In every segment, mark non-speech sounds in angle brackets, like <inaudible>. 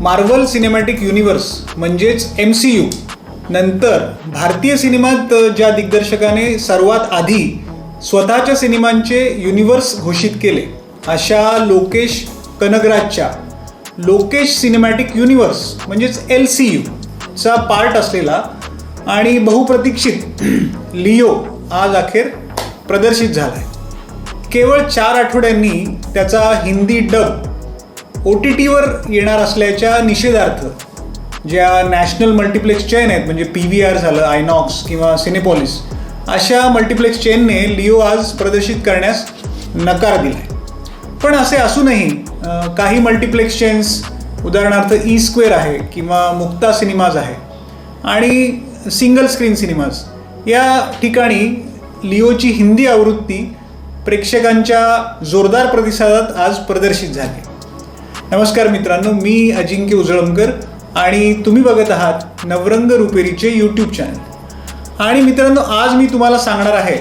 Marvel cinematic universe म्हणजेच M C U नंतर भारतीय सिनेमात ज्या दिग्दर्शकाने सर्वात आधी स्वतःच्या सिनेमांचे युनिव्हर्स घोषित केले अशा लोकेश कनगराजच्या. लोकेश सिनेमॅटिक युनिव्हर्स म्हणजेच एल सी यू चा पार्ट असलेला आणि बहुप्रतीक्षित <clears throat> लिओ आज अखेर प्रदर्शित झाला आहे केवळ चार आठवड्यांनी त्याचा हिंदी डब ओ टी टीवर येणार असल्याच्या निषेधार्थ ज्या नॅशनल मल्टिप्लेक्स चेन आहेत म्हणजे पी व्ही आर झालं आयनॉक्स किंवा सिनेपॉलिस अशा मल्टिप्लेक्स चेनने लिओ आज प्रदर्शित करण्यास नकार दिला आहे पण असे असूनही काही मल्टिप्लेक्स चेन्स उदाहरणार्थ ई स्क्वेअर आहे किंवा मुक्ता सिनेमाज आहे आणि सिंगल स्क्रीन सिनेमाज या ठिकाणी लिओची हिंदी आवृत्ती प्रेक्षकांच्या जोरदार प्रतिसादात आज प्रदर्शित झाली. नमस्कार मित्रांनो मी अजिंक्य उजळमकर आणि तुम्ही बघत आहात नवरंग रुपेरीचे यूट्यूब चॅनल आणि मित्रांनो आज मी तुम्हाला सांगणार आहे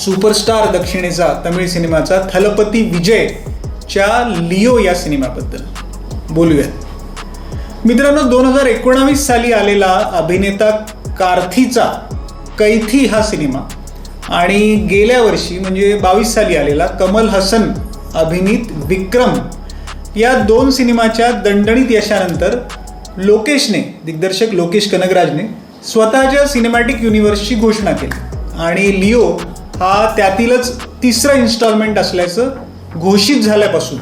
सुपरस्टार दक्षिणेचा तमिळ सिनेमाचा थलपती विजयच्या लिओ या सिनेमाबद्दल. बोलूयात. मित्रांनो दोन हजार एकोणावीस साली आलेला अभिनेता कार्थीचा कैथी हा सिनेमा आणि गेल्या वर्षी म्हणजे बावीस साली आलेला कमल हसन अभिनीत विक्रम या दोन सिनेमाच्या दणदणीत यशानंतर लोकेशने दिग्दर्शक लोकेश कनगराजने स्वतःच्या सिनेमॅटिक युनिव्हर्सची घोषणा केली. आणि लिओ हा त्यातीलच तिसरा इन्स्टॉलमेंट असल्याचं घोषित झाल्यापासून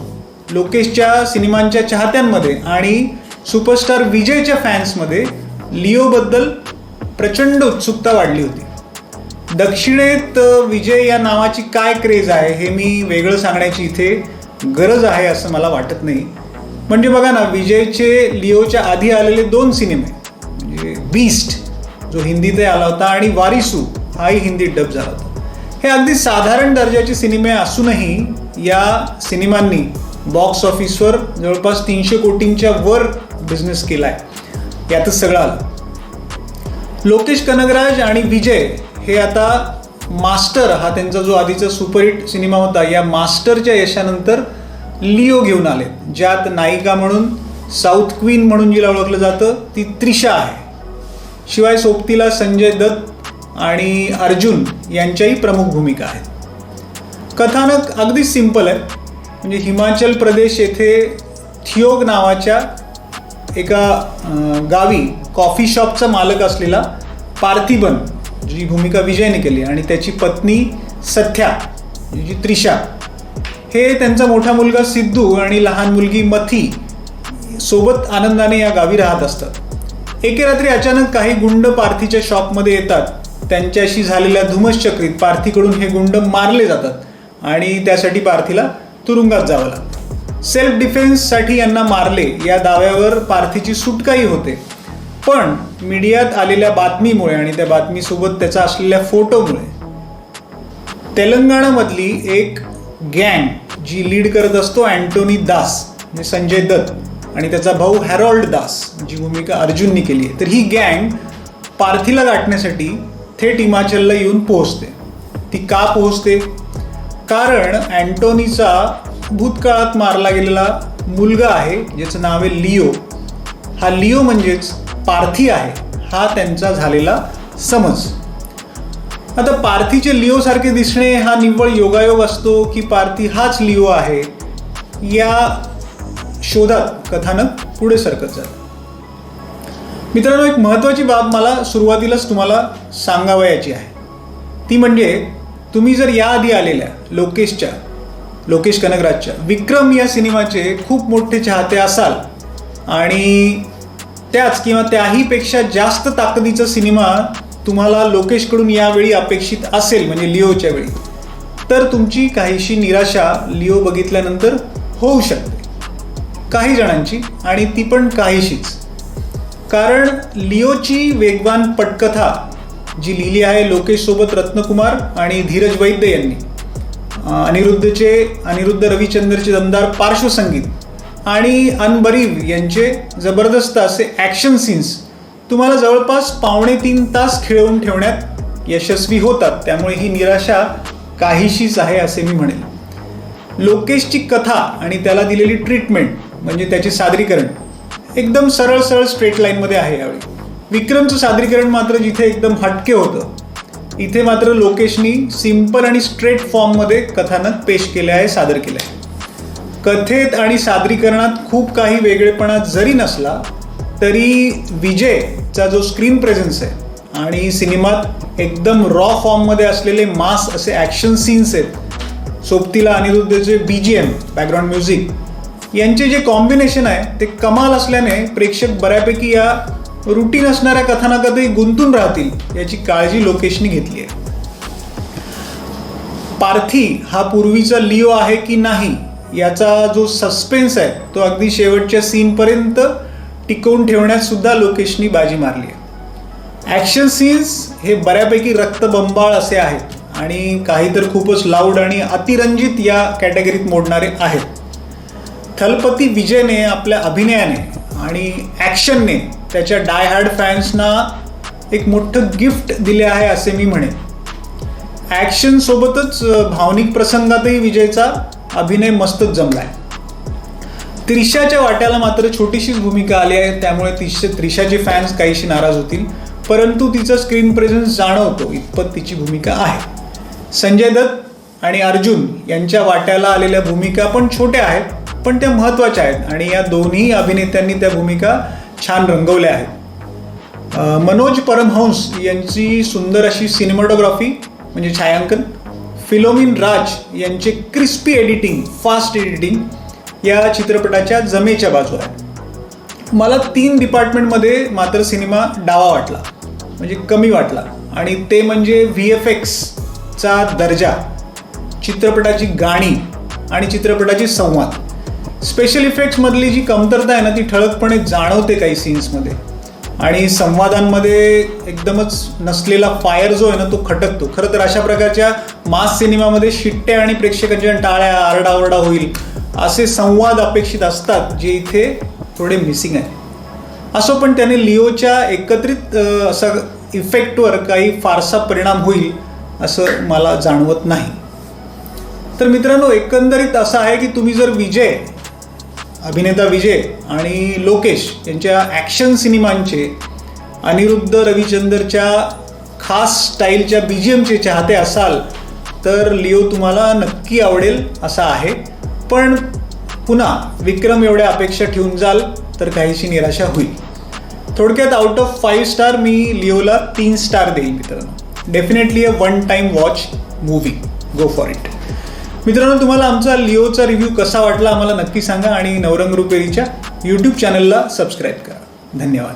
लोकेशच्या सिनेमांच्या चाहत्यांमध्ये आणि सुपरस्टार विजयच्या फॅन्समध्ये लिओबद्दल प्रचंड उत्सुकता वाढली होती. दक्षिणेत विजय या नावाची काय क्रेज आहे हे मी वेगळं सांगण्याची इथे गरज आहे असं मला वाटत नाही. म्हणजे बघा ना विजयचे लिओच्या आधी आलेले दोन सिनेमे म्हणजे बीस्ट जो हिंदीतही आला होता आणि वारिसू हाही हिंदीत डब झाला होता. हे अगदी साधारण दर्जाचे सिनेमे असूनही या सिनेमांनी बॉक्स ऑफिसवर जवळपास तीनशे कोटींच्या वर बिझनेस केला आहे यातच सगळं आलं. लोकेश कनगराज आणि विजय हे आता मास्टर हा त्यांचा जो आधीचा सुपरहिट सिनेमा होता या मास्टरच्या यशानंतर लिओ घेऊन आले. ज्यात नायिका म्हणून साऊथ क्वीन म्हणून जिला ओळखलं जातं ती त्रिशा आहे. शिवाय सोबतीला संजय दत्त आणि अर्जुन यांच्याही प्रमुख भूमिका आहेत. कथानक अगदी सिंपल आहे. म्हणजे हिमाचल प्रदेश येथे थियोग नावाच्या एका गावी कॉफी शॉपचा मालक असलेला पार्थिबन जी भूमिका विजयने केली आणि त्याची पत्नी सथ्या जी त्रिशा हे त्यांचा मोठा मुलगा सिद्धू आणि लहान मुलगी मथी सोबत आनंदाने या गावी राहत असतात. एके रात्री अचानक काही गुंड पार्थीच्या शॉपमध्ये येतात. त्यांच्याशी झालेल्या धुमश्चक्रीत पार्थीकडून हे गुंड मारले जातात आणि त्यासाठी पार्थीला तुरुंगात जावं लागतं. सेल्फ डिफेन्ससाठी यांना मारले. या दाव्यावर पार्थीची सुटकाही होते. पण मीडियात आलेल्या बातमीमुळे आणि त्या बातमीसोबत त्याचा असलेल्या फोटोमुळे तेलंगणामधली एक गँग जी लीड करत असतो अँटोनी दास म्हणजे संजय दत्त आणि त्याचा भाऊ हॅरॉल्ड दास जी भूमिका अर्जुननी केली आहे. तर ही गँग पार्थीला गाठण्यासाठी थेट हिमाचलला येऊन पोहोचते. ती का पोहोचते? कारण अँटोनीचा भूतकाळात मारला गेलेला मुलगा आहे ज्याचं नाव आहे लिओ. हा लिओ म्हणजेच पार्थी आहे हा त्यांचा झालेला समज. आता पार्थीचे लिओसारखे दिसणे हा निव्वळ योगायोग असतो की पार्थी हाच लिओ आहे या शोधात कथानक पुढे सरकत जातं. मित्रांनो एक महत्त्वाची बाब मला सुरुवातीलाच तुम्हाला सांगावयाची आहे. ती म्हणजे तुम्ही जर याआधी आलेल्या लोकेशच्या लोकेश कनगराजच्या विक्रम या सिनेमाचे खूप मोठे चाहते असाल आणि त्याच किंवा त्याहीपेक्षा जास्त ताकदीचा सिनेमा तुम्हाला लोकेशकडून यावेळी अपेक्षित असेल म्हणजे लिओच्या वेळी. तर तुमची काहीशी निराशा लिओ बघितल्यानंतर होऊ शकते. काही जणांची आणि ती पण काहीशीच. कारण लिओची वेगवान पटकथा जी लिहिली आहे लोकेशसोबत रत्नकुमार आणि धीरज वैद्य यांनी अनिरुद्धचे अनिरुद्ध रविचंद्रचे दमदार पार्श्वसंगीत आणि अनबरीव यांचे जबरदस्त असे ॲक्शन सीन्स तुम्हाला जवळपास पावणे तीन तास खेळवून ठेवण्यात यशस्वी होतात. त्यामुळे ही निराशा काहीशीच आहे असे मी म्हणेन लोकेशची कथा आणि त्याला दिलेली ट्रीटमेंट म्हणजे त्याचे सादरीकरण एकदम सरळ सरळ स्ट्रेट लाईनमध्ये आहे यावेळी. विक्रमचं सादरीकरण मात्र जिथे एकदम हटके होतं इथे मात्र लोकेशनी सिंपल आणि स्ट्रेट फॉर्ममध्ये कथानक पेश केले आहे सादर केले आहे. कथेत आणि सादरीकरणात खूप काही वेगळेपणा जरी नसला तरी विजयचा जो स्क्रीन प्रेझेन्स आहे आणि सिनेमात एकदम रॉ फॉर्ममध्ये असलेले मास असे ॲक्शन सीन्स आहेत सोबतीला अनिरुद्धचे B G M background music यांचे जे कॉम्बिनेशन आहे ते कमाल असल्याने प्रेक्षक बऱ्यापैकी या रुटीन असणाऱ्या कथानकातही गुंतून राहतील याची काळजी लोकेशनी घेतली आहे. पार्थी हा पूर्वीचा लिओ आहे की नाही? याचा जो सस्पेन्स आहे तो अगदी शेवटच्या सीनपर्यंत टिकवून ठेवण्यात सुद्धा लोकेशनी बाजी मारली आहे. ॲक्शन सीन्स हे बऱ्यापैकी रक्तबंबाळ असे आहेत आणि काही तर खूपच लाऊड आणि अतिरंजित या कॅटेगरीत मोडणारे आहेत. थलपती विजयने आपल्या अभिनयाने आणि ॲक्शनने त्याच्या डायहार्ड फॅन्सना एक मोठं गिफ्ट दिले आहे असे मी म्हणेन. ॲक्शनसोबतच भावनिक प्रसंगातही विजयचा अभिनय मस्तच जमला आहे त्रिशाच्या वाट्याला मात्र छोटीशीच भूमिका आली आहे त्यामुळे तिशे त्रिशाचे फॅन्स काहीशी नाराज होतील. परंतु तिचा स्क्रीन प्रेझेन्स जाणवतो इतपत तिची भूमिका आहे. संजय दत्त आणि अर्जुन यांच्या वाट्याला आलेल्या भूमिका पण छोट्या आहेत पण त्या महत्त्वाच्या आहेत आणि या दोन्ही अभिनेत्यांनी त्या भूमिका छान रंगवल्या आहेत. मनोज परमहंस यांची सुंदर अशी सिनेमॅटोग्राफी म्हणजे छायांकन फिलोमिन राज यांचे क्रिस्पी एडिटिंग फास्ट एडिटिंग या चित्रपटाच्या जमेच्या बाजू आहे. मला तीन डिपार्टमेंटमध्ये मात्र सिनेमा डावा वाटला म्हणजे कमी वाटला. आणि ते म्हणजे व्ही एफ एक्सचा दर्जा चित्रपटाची गाणी आणि चित्रपटाची संवाद. स्पेशल इफेक्ट्समधली जी कमतरता आहे ना ती ठळकपणे जाणवते काही सीन्समध्ये आणि संवादांमध्ये एकदमच नसलेला फायर जो आहे ना तो खटकतो. खरं तर अशा प्रकारच्या मास सिनेमामध्ये शिट्ट्या आणि प्रेक्षकांच्या टाळ्या आरडाओरडा होईल असे संवाद अपेक्षित असतात जे इथे थोडे मिसिंग आहे असो पण त्याने लिओच्या एकत्रित असा इफेक्टवर काही फारसा परिणाम होईल असं मला जाणवत नाही. तर मित्रांनो एकंदरीत असं आहे की तुम्ही जर विजय अभिनेता विजय आणि लोकेश यांच्या ॲक्शन सिनेमांचे अनिरुद्ध रविचंदरच्या खास स्टाईलच्या बी जी एमचे चाहते असाल तर लिओ तुम्हाला नक्की आवडेल असा आहे. पण पुन्हा विक्रम एवढ्या अपेक्षा ठेवून जाल तर काहीशी निराशा होईल. थोडक्यात आउट ऑफ फाईव्ह स्टार मी लिओला तीन स्टार देईल मित्रांनो. Definitely a one time watch movie go for it मित्रांनो तुम्हाला आमचा लिओचा रिव्ह्यू कसा वाटला आम्हाला नक्की सांगा आणि नवरंग रुपेरीच्या यूट्यूब चॅनलला सबस्क्राईब करा. धन्यवाद.